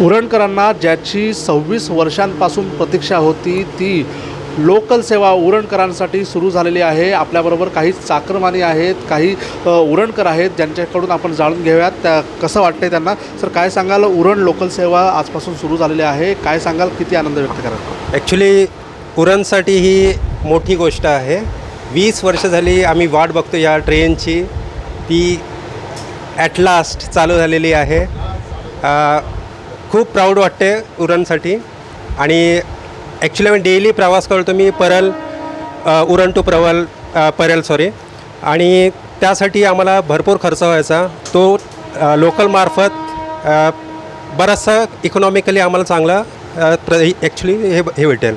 उरणकरांना ज्याची सव्वीस वर्षांपासून प्रतीक्षा होती ती लोकल सेवा उरणकरांसाठी सुरू झालेली आहे. आपल्याबरोबर काही चाकरमानी आहेत काही उरणकर आहेत ज्यांच्याकडून आपण जाणून घेऊयात. त्या कसं वाटतंय त्यांना? सर काय सांगाल? उरण लोकल सेवा आजपासून सुरू झालेली आहे. काय सांगाल? किती आनंद व्यक्त कराल? ॲक्च्युली उरणसाठी ही मोठी गोष्ट आहे. वीस वर्ष झाली आम्ही वाट बघतो या ट्रेनची ती ॲट लास्ट चालू झालेली आहे. खूप प्राऊड वाटते उरणसाठी. आणि ॲक्च्युली आम्ही डेली प्रवास करतो मी परल उरण टू प्रवल परल परेल सॉरी आणि त्यासाठी आम्हाला भरपूर खर्च व्हायचा. तो लोकलमार्फत बराचसा इकॉनॉमिकली आम्हाला चांगला प्र ॲक्च्युली हे हे भेटेल.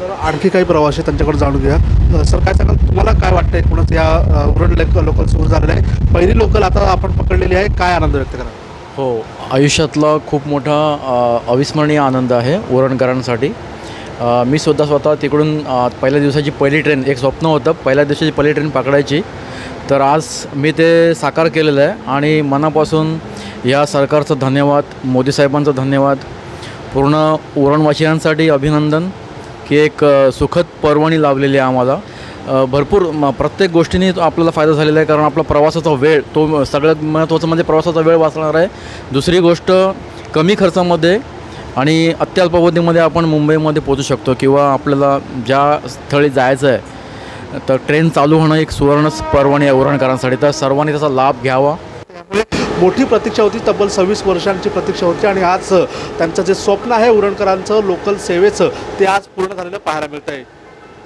तर आणखी काही प्रवासी आहे त्यांच्याकडे जाणून घ्या सर काय सांगाल? तुम्हाला काय वाटतं एकूणच या उरण लेक लोकल सुरू झालेलं आहे? पहिली लोकल आता आपण पकडलेली आहे. काय आनंद व्यक्त करा हो आयुष्यातला खूप मोठा अविस्मरणीय आनंद आहे उरणकरांसाठी मी सुद्धा स्वतः तिकडून पहिल्या दिवसाची पहिली ट्रेन एक स्वप्न होतं पहिल्या दिवसाची पहिली ट्रेन पकडायची. तर आज मी ते साकार केलेलं आहे आणि मनापासून या सरकारचं धन्यवाद मोदी साहेबांचं धन्यवाद पूर्ण उरणवासियांसाठी अभिनंदन की एक सुखद पर्वणी लाभलेली आहे आम्हाला. भरपूर म प्रत्येक गोष्टीने तो आपल्याला फायदा झालेला आहे कारण आपला प्रवासाचा वेळ तो सगळ्यात महत्त्वाचं म्हणजे प्रवासाचा वेळ वाचणार आहे. दुसरी गोष्ट कमी खर्चामध्ये आणि अत्यल्पावधीमध्ये आपण मुंबईमध्ये पोचू शकतो किंवा आपल्याला ज्या स्थळी जायचं आहे तर ट्रेन चालू होणं एक सुवर्ण पर्वणी आहे उरणकरांसाठी तर सर्वांनी त्याचा लाभ घ्यावा. मोठी प्रतीक्षा होती तब्बल सव्वीस वर्षांची प्रतीक्षा होती आणि आज त्यांचं जे स्वप्न आहे उरणकरांचं लोकल सेवेचं ते आज पूर्ण झालेलं पाहायला मिळतं आहे